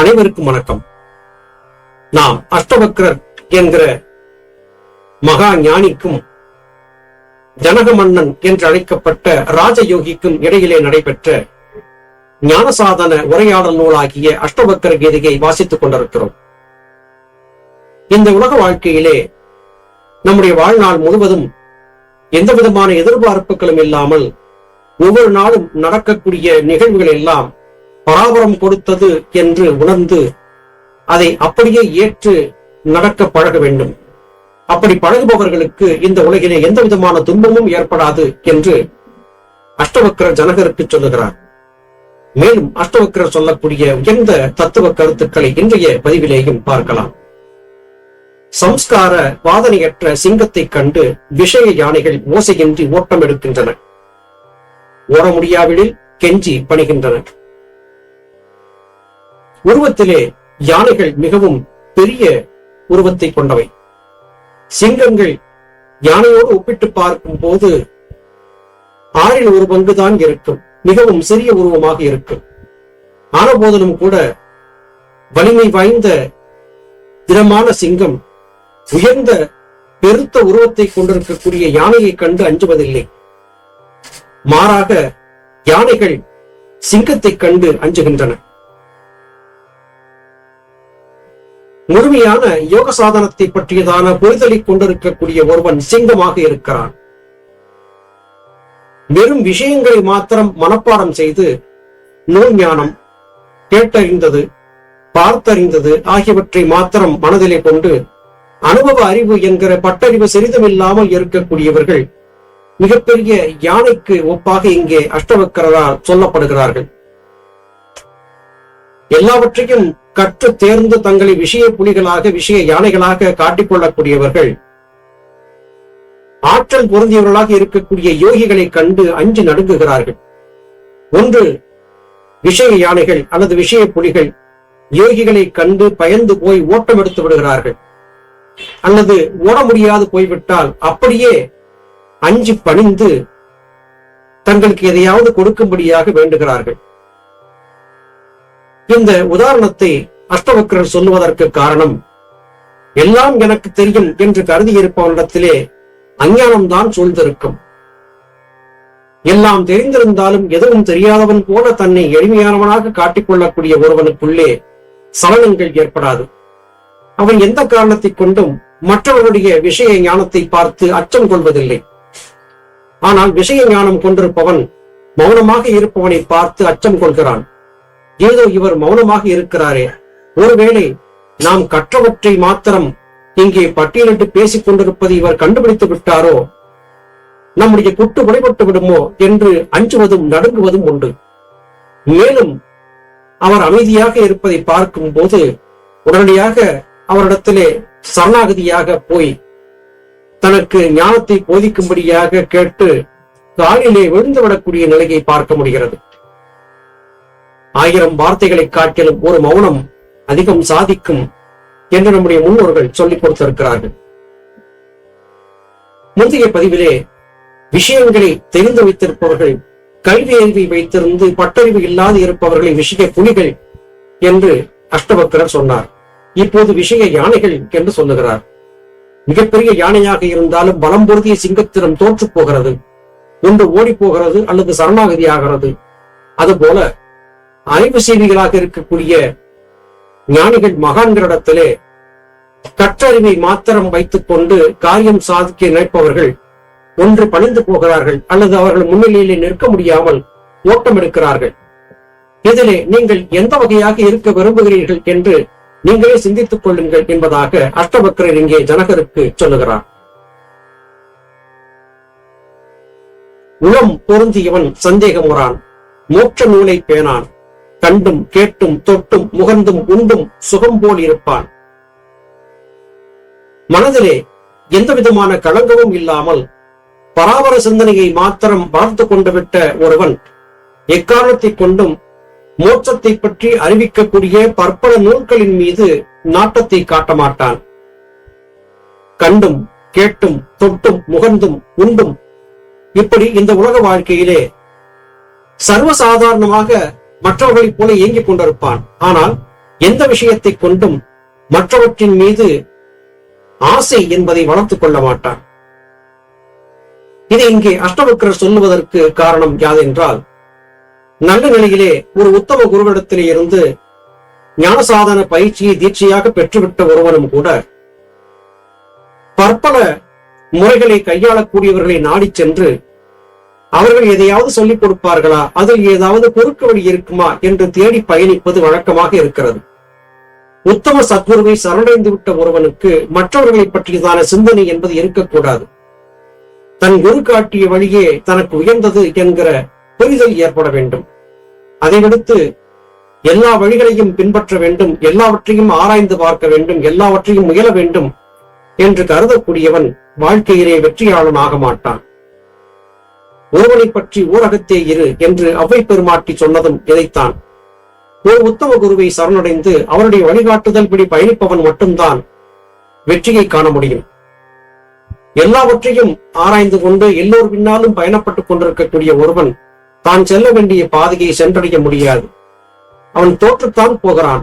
அனைவருக்கும் வணக்கம். நாம் அஷ்டவக்ரர் என்கிற மகா ஞானிக்கும் ஜனக மன்னன் என்று அழைக்கப்பட்ட ராஜயோகிக்கும் இடையிலே நடைபெற்ற ஞானசாதன உரையாடல் நூலாகிய அஷ்டவக்கர கீதையை வாசித்துக் கொண்டிருக்கிறோம். இந்த உலக வாழ்க்கையிலே நம்முடைய வாழ்நாள் முழுவதும் எந்த விதமான எதிர்பார்ப்புகளும் இல்லாமல் ஒவ்வொரு நாளும் நடக்கக்கூடிய நிகழ்வுகள் எல்லாம் பராபரம் கொடுத்தது என்று உணர்ந்து அதை அப்படியே ஏற்று நடக்க பழக வேண்டும். அப்படி பழகுபவர்களுக்கு இந்த உலகிலே எந்த விதமான துன்பமும் ஏற்படாது என்று அஷ்டவக்கர ஜனகருக்கு சொல்லுகிறார். மேலும் அஷ்டவக்கரர் சொல்லக்கூடிய உயர்ந்த தத்துவ கருத்துக்களை இன்றைய பதிவிலேயும் பார்க்கலாம். சம்ஸ்கார வாதனையற்ற சிங்கத்தை கண்டு விஷய யானைகள் ஓசையின்றி ஓட்டம் எடுக்கின்றன. ஓட முடியாவிடில் கெஞ்சி பணிகின்றன. உருவத்திலே யானைகள் மிகவும் பெரிய உருவத்தை கொண்டவை. சிங்கங்கள் யானையோடு ஒப்பிட்டு பார்க்கும் போது ஆறில் ஒரு பங்குதான் இருக்கும். மிகவும் சிறிய உருவமாக இருக்கும். ஆனபோதிலும் கூட வலிமை வாய்ந்த திடமான சிங்கம் உயர்ந்த பெருத்த உருவத்தை கொண்டிருக்கக்கூடிய யானையை கண்டு அஞ்சுவதில்லை. மாறாக யானைகள் சிங்கத்தை கண்டு அஞ்சுகின்றன. முழுமையான யோக சாதனத்தை பற்றியதான புரிதலை கொண்டிருக்கக்கூடிய ஒருவன் சிங்கமாக இருக்கிறான். வெறும் விஷயங்களை மாத்திரம் மனப்பாடம் செய்து நூல் ஞானம் கேட்டறிந்தது பார்த்தறிந்தது ஆகியவற்றை மாத்திரம் மனதிலே கொண்டு அனுபவ அறிவு என்கிற பட்டறிவு சிறிதுமில்லாமல் இருக்கக்கூடியவர்கள் மிகப்பெரிய யானைக்கு ஒப்பாக இங்கே அஷ்டவக்கரரால் சொல்லப்படுகிறார்கள். எல்லாவற்றையும் கற்று தேர்ந்து தங்களை விஷய புலிகளாக விஷய யானைகளாக காட்டிக்கொள்ளக்கூடியவர்கள். ஆற்றல் பொருந்தியவர்களாக இருக்கக்கூடிய யோகிகளை கண்டு அஞ்சு நடுங்குகிறார்கள். ஒன்று விஷய யானைகள் அல்லது விஷய புலிகள் யோகிகளை கண்டு பயந்து போய் ஓட்டம் எடுத்து விடுகிறார்கள். அல்லது ஓட முடியாது போய்விட்டால் அப்படியே அஞ்சு பணிந்து தங்களுக்கு எதையாவது கொடுக்கும்படியாக வேண்டுகிறார்கள். இந்த உதாரணத்தை அஷ்டவக்கரர் சொல்லுவதற்கு காரணம் எல்லாம் எனக்கு தெரியும் என்று கருதி இருப்பவனிடத்திலே அஞ்ஞானம்தான் சூழ்ந்திருக்கும். எல்லாம் தெரிந்திருந்தாலும் எதுவும் தெரியாதவன் போல தன்னை எளிமையானவனாக காட்டிக்கொள்ளக்கூடிய ஒருவனுக்குள்ளே சலனங்கள் ஏற்படாது. அவன் எந்த காரணத்தை கொண்டும் மற்றவருடைய விஷய ஞானத்தை பார்த்து அச்சம் கொள்வதில்லை. ஆனால் விஷய ஞானம் கொண்டிருப்பவன் மௌனமாக இருப்பவனை பார்த்து அச்சம் கொள்கிறான். ஏதோ இவர் மௌனமாக இருக்கிறாரே. ஒருவேளை நாம் கற்றவற்றை மாத்திரம் இங்கே பட்டியலிட்டு பேசிக் கொண்டிருப்பது இவர் கண்டுபிடித்து விட்டாரோ? நம்முடைய குட்டு குறைபட்டு விடுமோ என்று அஞ்சுவதும் நடுங்குவதும் உண்டு. மேலும் அவர் அமைதியாக இருப்பதை பார்க்கும் போது உடனடியாக அவரிடத்திலே சரணாகதியாக போய் தனக்கு ஞானத்தை போதிக்கும்படியாக கேட்டு காலிலே விழுந்து விடக்கூடிய நிலையை பார்க்க முடிகிறது. ஆயிரம் வார்த்தைகளை காட்டிலும் ஒரு மௌனம் அதிகம் சாதிக்கும் என்று நம்முடைய முன்னோர்கள் சொல்லிக் கொடுத்திருக்கிறார்கள். முந்தைய பதிவிலே விஷயங்களை தெரிந்து வைத்திருப்பவர்கள் கல்வி அறிவை வைத்திருந்து பட்டறிவு இல்லாது இருப்பவர்களை விஷய புலிகள் என்று அஷ்டபக்கரர் சொன்னார். இப்போது விஷய யானைகள் என்று சொல்லுகிறார். மிகப்பெரிய யானையாக இருந்தாலும் பலம் பொருதிய சிங்கத்திடம் தோற்று போகிறது. ஒன்று ஓடி போகிறது அல்லது சரணாகதி ஆகிறது அதுபோல அறிவு செய்திகளாக இருக்கக்கூடிய ஞானிகள் மகான்களிடத்திலே கற்றறிவை மாத்திரம் வைத்துக் கொண்டு காரியம் சாதிக்க நினைப்பவர்கள் ஒன்று பணிந்து போகிறார்கள் அல்லது அவர்கள் முன்னிலையிலே நிற்க முடியாமல் ஓட்டம் எடுக்கிறார்கள். இதிலே நீங்கள் எந்த வகையாக இருக்க விரும்புகிறீர்கள் என்று நீங்களே சிந்தித்துக் கொள்ளுங்கள் என்பதாக அஷ்டபக்கரர் இங்கே ஜனகருக்கு சொல்லுகிறார். உளம் பொருந்தியவன் சந்தேகமுறான் மோட்ச நூலை பேணான். கண்டும் கேட்டும் தொட்டும் முகந்தும் உண்டும் சுகம் போல் இருப்பான். மனதிலே எந்த விதமான களங்கமும் இல்லாமல் பராபர சிந்தனையை மாத்திரம் பார்த்து கொண்டு விட்ட ஒருவன் எக்காரணத்தை கொண்டும் மோட்சத்தை பற்றி அறிவிக்கக்கூடிய பற்பல நூல்களின் மீது நாட்டத்தை காட்ட மாட்டான். கண்டும் கேட்டும் தொட்டும் முகந்தும் உண்டும் இப்படி இந்த உலக வாழ்க்கையிலே சர்வசாதாரணமாக மற்றவர்களைப் போல இயங்கிக் கொண்டிருப்பான். ஆனால் எந்த விஷயத்தை கொண்டும் மற்றவற்றின் மீது ஆசை என்பதை வளர்த்துக் கொள்ள மாட்டான். இதை இங்கே அஷ்டவக்கரர் சொல்லுவதற்கு காரணம் யாதென்றால் நல்ல நிலையிலே ஒரு உத்தம குருவிடத்திலே இருந்து ஞானசாதன பயிற்சியை தீட்சையாக பெற்றுவிட்ட ஒருவனும் கூட பற்பல முறைகளை கையாளக்கூடியவர்களை நாடி சென்று அவர்கள் எதையாவது சொல்லிக் கொடுப்பார்களா? அதில் ஏதாவது குறுக்கு வழி இருக்குமா? என்று தேடி பயணிப்பது வழக்கமாக இருக்கிறது. உத்தம சத்குருவை சரணடைந்து விட்ட ஒருவனுக்கு மற்றவர்களை பற்றியதான சிந்தனை என்பது இருக்கக்கூடாது. தன் குரு காட்டிய வழியே தனக்கு உயர்ந்தது என்கிற புரிதல் ஏற்பட வேண்டும். அதை விடுத்து எல்லா வழிகளையும் பின்பற்ற வேண்டும். எல்லாவற்றையும் ஆராய்ந்து பார்க்க வேண்டும். எல்லாவற்றையும் முயல வேண்டும் என்று கருதக்கூடியவன் வாழ்க்கையிலே வெற்றியாளன் ஆக மாட்டான். ஒருவனை பற்றி ஊரகத்தே இரு என்று அவ்வை பெருமாட்டி சொன்னதும் இதைத்தான். ஒரு உத்தம குருவை சரணடைந்து அவருடைய வழிகாட்டுதல் படி பயணிப்பவன் மட்டும்தான் வெற்றியை காண முடியும். எல்லாவற்றையும் ஆராய்ந்து கொண்டு எல்லோர் பின்னாலும் பயணப்பட்டுக் கொண்டிருக்கக்கூடிய ஒருவன் தான் செல்ல வேண்டிய பாதையை சென்றடைய முடியாது. அவன் தோற்றுத்தான் போகிறான்.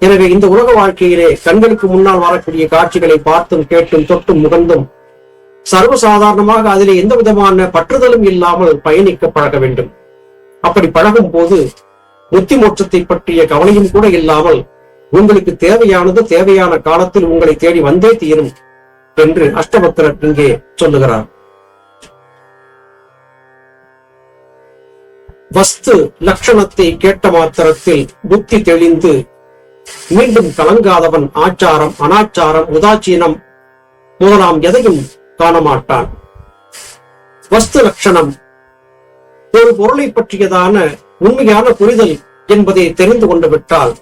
எனவே இந்த உலக வாழ்க்கையிலே கண்களுக்கு முன்னால் வரக்கூடிய காட்சிகளை பார்த்தும் கேட்டும் தொட்டும் முகந்தும் சர்வசாதாரணமாக அதிலே எந்த விதமான பற்றுதலும் இல்லாமல் பயணிக்க பழக வேண்டும். அப்படி பழகும் போது முத்தி மோட்சத்தை பற்றிய கவலையும் கூட இல்லாமல் உங்களுக்கு தேவையானது தேவையான காலத்தில் உங்களை தேடி வந்தே தீரும் என்று அஷ்டபத்திரர் இங்கே சொல்லுகிறார். வஸ்து லட்சணத்தை கேட்ட மாத்திரத்தில் புத்தி தெளிந்து மீண்டும் கலங்காதவன் ஆச்சாரம் அனாச்சாரம் உதாச்சீனம் முதலாம் எதையும் காணமாட்டான். வஸ்து லட்சணம் ஒரு பொருளை பற்றியதான உண்மையான புரிதல் என்பதை தெரிந்து கொண்டு விட்டால்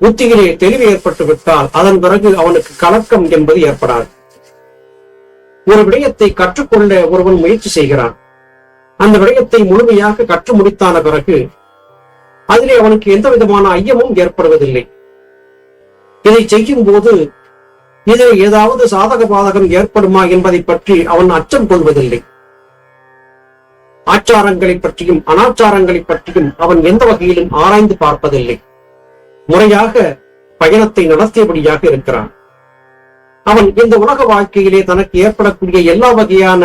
புத்தியிலே தெளிவு ஏற்பட்டு விட்டால் அதன் பிறகு அவனுக்கு கலக்கம் என்பது ஏற்படாது. ஒரு விடயத்தை கற்றுக்கொள்ள ஒருவன் முயற்சி செய்கிறான். அந்த விடயத்தை முழுமையாக கற்று முடித்தான பிறகு அதிலே அவனுக்கு எந்த விதமான ஐயமும் ஏற்படுவதில்லை. இதை செய்யும் போது இதில் ஏதாவது சாதக பாதகம் ஏற்படுமா என்பதை பற்றி அவன் அச்சம் கொள்வதில்லை. ஆச்சாரங்களை பற்றியும் அனாச்சாரங்களை பற்றியும் அவன் எந்த வகையிலும் ஆராய்ந்து பார்ப்பதில்லை. முறையாக பயணத்தை நடத்தியபடியாக இருக்கிறான். அவன் இந்த உலக வாழ்க்கையிலே தனக்கு ஏற்படக்கூடிய எல்லா வகையான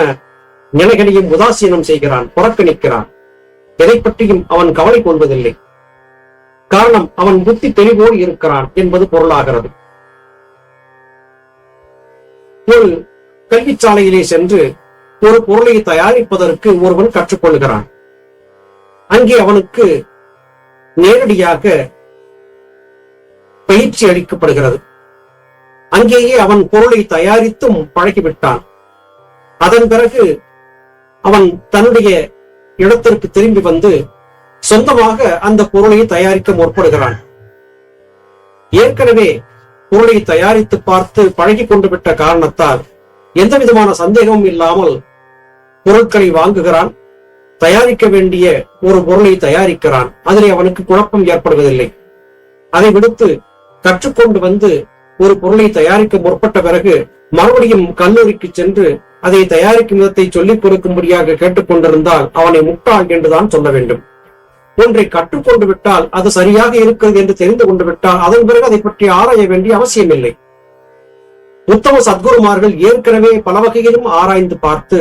நிலைகளையும் உதாசீனம் செய்கிறான் புறக்கணிக்கிறான். எதை பற்றியும் அவன் கவலை கொள்வதில்லை. காரணம் அவன் புத்தி தெளிவோடு இருக்கிறான் என்பது பொருளாகிறது. ஒரு கல்விச்சாலையிலே சென்று ஒரு பொருளை தயாரிப்பதற்கு ஒருவன் கற்றுக்கொள்கிறான். அங்கே அவனுக்கு நேரடியாக பயிற்சி அளிக்கப்படுகிறது. அங்கேயே அவன் பொருளை தயாரித்தும் பழகிவிட்டான். அதன் பிறகு அவன் தன்னுடைய இடத்திற்கு திரும்பி வந்து சொந்தமாக அந்த பொருளை தயாரிக்க முற்படுகிறான். ஏற்கனவே பொருளை தயாரித்து பார்த்து பழகி கொண்டு விட்ட காரணத்தால் எந்த விதமான சந்தேகமும் இல்லாமல் பொருட்களை வாங்குகிறான் தயாரிக்க வேண்டிய ஒரு பொருளை தயாரிக்கிறான். அதிலே அவனுக்கு குழப்பம் ஏற்படுவதில்லை. அதை விடுத்து கற்றுக்கொண்டு வந்து ஒரு பொருளை தயாரிக்க முற்பட்ட பிறகு மறுபடியும் கல்லூரிக்கு சென்று அதை தயாரிக்கும் விதத்தை சொல்லிக் கொடுக்கும்படியாக கேட்டுக்கொண்டிருந்தால் அவனை முட்டாள் என்றுதான் சொல்ல வேண்டும். ஒன்றை கற்றுக்கொண்டு விட்டால் அது சரியாக இருக்கிறது என்று தெரிந்து கொண்டு விட்டால் அதன் பிறகு அதை பற்றி ஆராய வேண்டிய அவசியமில்லை. உத்தம சத்குருமார்கள் ஏற்கனவே பல வகையிலும் ஆராய்ந்து பார்த்து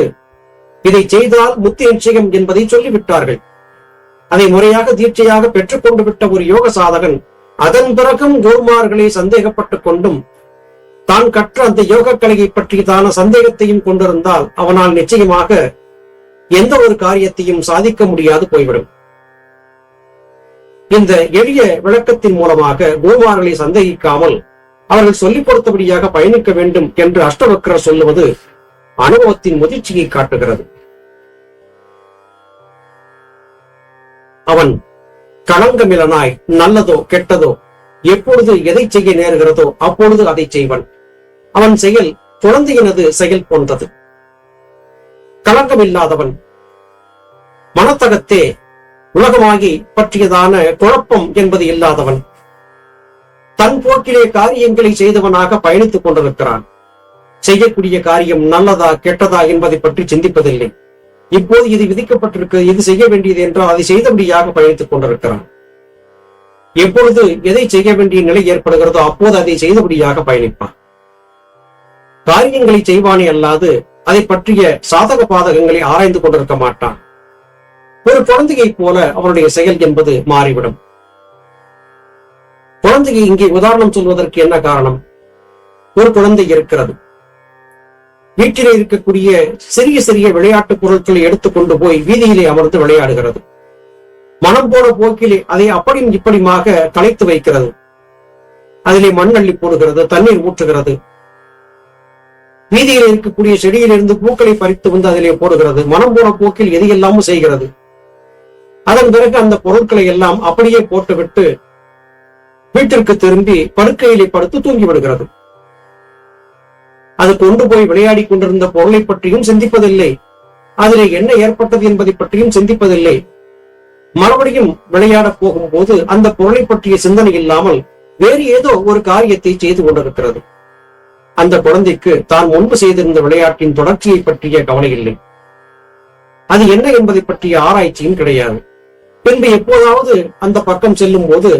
இதை செய்தால் முத்தி நிச்சயம் என்பதை சொல்லிவிட்டார்கள். அதை முறையாக தீட்சையாக பெற்றுக்கொண்டு விட்ட ஒரு யோக சாதகன் அதன் பிறகும் குருமார்களை சந்தேகப்பட்டுக் கொண்டும் தான் கற்ற அந்த யோக கலையை பற்றியதான சந்தேகத்தையும் கொண்டிருந்தால் அவனால் நிச்சயமாக எந்த ஒரு காரியத்தையும் சாதிக்க முடியாது போய்விடும். இந்த எளிய விளக்கத்தின் மூலமாக குருமார்களை சந்தேகிக்காமல் அவர்கள் சொல்லிக் கொடுத்தபடியாக பயணிக்க வேண்டும் என்று அஷ்டவக்கரர் சொல்லுவது அனுபவத்தின் முதிர்ச்சியை காட்டுகிறது. அவன் களங்கமிலனாய் நல்லதோ கெட்டதோ எப்பொழுது எதை செய்ய நேருகிறதோ அப்பொழுது அதை செய்வன். அவன் செயல் குழந்தையினது செயல் போன்றது. களங்கமில்லாதவன் மனத்தகத்தே உலகமாகி பற்றியதான குழப்பம் என்பது இல்லாதவன். தன் போக்கிலே காரியங்களை செய்தவனாக பயணித்துக் கொண்டிருக்கிறான். செய்யக்கூடிய காரியம் நல்லதா கெட்டதா என்பதை பற்றி சிந்திப்பதில்லை. இப்போது இது விதிக்கப்பட்டிருக்கு இது செய்ய வேண்டியது என்றால் அதை செய்தபடியாக பயணித்துக் கொண்டிருக்கிறான். எப்பொழுது எதை செய்ய வேண்டிய நிலை ஏற்படுகிறதோ அப்போது அதை செய்தபடியாக பயணிப்பான். காரியங்களை செய்வானே அல்லாது அதை பற்றிய சாதக பாதகங்களை ஆராய்ந்து கொண்டிருக்க மாட்டான். ஒரு குழந்தையை போல அவருடைய செயல் என்பது மாறிவிடும். குழந்தையை இங்கே உதாரணம் சொல்வதற்கு என்ன காரணம்? ஒரு குழந்தை இருக்கிறது. வீட்டிலே இருக்கக்கூடிய சிறிய சிறிய விளையாட்டு பொருட்களை எடுத்துக்கொண்டு போய் வீதியிலே அமர்ந்து விளையாடுகிறது. மனம் போன போக்கிலே அதை அப்படியும் இப்படியுமாக கலைத்து வைக்கிறது. அதிலே மண் அள்ளி போடுகிறது தண்ணீர் ஊற்றுகிறது. வீதியில் இருக்கக்கூடிய செடியிலிருந்து பூக்களை பறித்து வந்து அதிலே போடுகிறது. மனம் போன போக்கில் எதையெல்லாமும் செய்கிறது. அதன் பிறகு அந்த பொருட்களை எல்லாம் அப்படியே போட்டுவிட்டு வீட்டிற்கு திரும்பி படுக்கையிலே படுத்து தூங்கி விடுகிறது அது கொண்டு போய் விளையாடி கொண்டிருந்த பொருளை பற்றியும் சிந்திப்பதில்லை. அதிலே என்ன ஏற்பட்டது என்பதை பற்றியும் சிந்திப்பதில்லை. மறுபடியும் விளையாட போகும்போது அந்த பொருளை பற்றிய சிந்தனை இல்லாமல் வேறு ஏதோ ஒரு காரியத்தை செய்து கொண்டிருக்கிறது. அந்த குழந்தைக்கு தான் முன்பு செய்திருந்த விளையாட்டின் தொடர்ச்சியை பற்றிய கவலை இல்லை. அது என்ன என்பதை பற்றிய ஆராய்ச்சியும் கிடையாது. பின்பு எப்போதாவது அந்த பக்கம் செல்லும் போது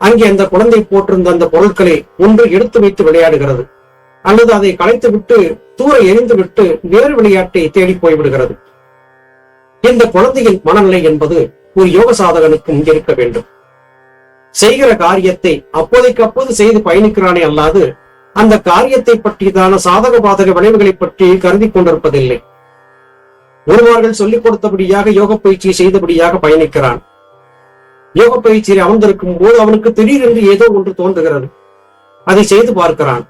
அங்கே அந்த குழந்தை போட்டிருந்த அந்த பொருட்களை ஒன்று எடுத்து வைத்து விளையாடுகிறது. அல்லது அதை களைத்து விட்டு தூர எரிந்து விட்டு வேறு விளையாட்டை தேடி போய்விடுகிறது இந்த குழந்தையின் மனநிலை என்பது ஒரு யோக சாதகனுக்கும் இருக்க வேண்டும். செய்கிற காரியத்தை அப்போதைக்கு அப்போது செய்து பயணிக்கிறானே அல்லாது அந்த காரியத்தை பற்றியதான சாதக பாதக விளைவுகளை பற்றி கருதி கொண்டிருப்பதில்லை. குருமார்கள் சொல்லிக் கொடுத்தபடியாக யோக பயிற்சியை செய்தபடியாக பயணிக்கிறான். யோக பயிற்சியில் அமர்ந்திருக்கும் போது அவனுக்கு திடீரென்று ஏதோ ஒன்று தோன்றுகிறது. அதை செய்து பார்க்கிறான்.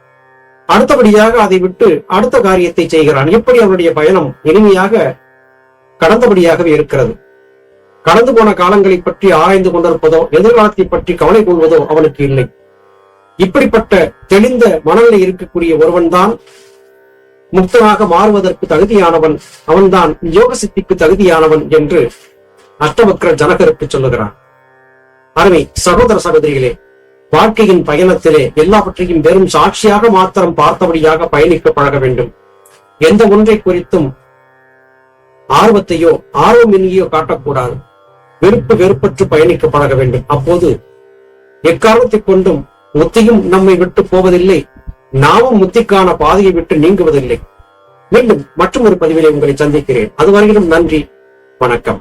அடுத்தபடியாக அதை விட்டு அடுத்த காரியத்தை செய்கிறான். இப்படி அவனுடைய பயணம் இனிமையாக கடந்தபடியாகவே இருக்கிறது? கடந்து போன காலங்களை பற்றி ஆராய்ந்து கொண்டிருப்பதோ எதிர்காலத்தை பற்றி கவலை கொள்வதோ அவனுக்கு இல்லை. இப்படிப்பட்ட தெளிந்த மனநிலை இருக்கக்கூடிய ஒருவன் தான் முக்தனாக மாறுவதற்கு தகுதியானவன் அவன்தான் யோக சித்திக்கு தகுதியானவன் என்று அஷ்டவக்ர ஜனகருக்கு சொல்லுகிறான். அருமை சகோதர சகோதரிகளே வாழ்க்கையின் பயணத்திலே எல்லாவற்றையும் வெறும் சாட்சியாக மாத்திரம் பார்த்தபடியாக பயணிக்க பழக வேண்டும். எந்த ஒன்றை குறித்தும் ஆர்வத்தையோ ஆர்வமின்மையோ காட்டக்கூடாது. வெறுப்பு வெறுப்பற்று பயணிக்க பழக வேண்டும். அப்போது எக்காரணத்தை கொண்டும் ஒத்தியும் நம்மை விட்டு போவதில்லை. நாமும் முத்திக்கான பாதையை விட்டு நீங்குவதில்லை. மீண்டும் மற்றும் ஒரு பதிவிலே உங்களை சந்திக்கிறேன். அதுவரையிலும் நன்றி வணக்கம்.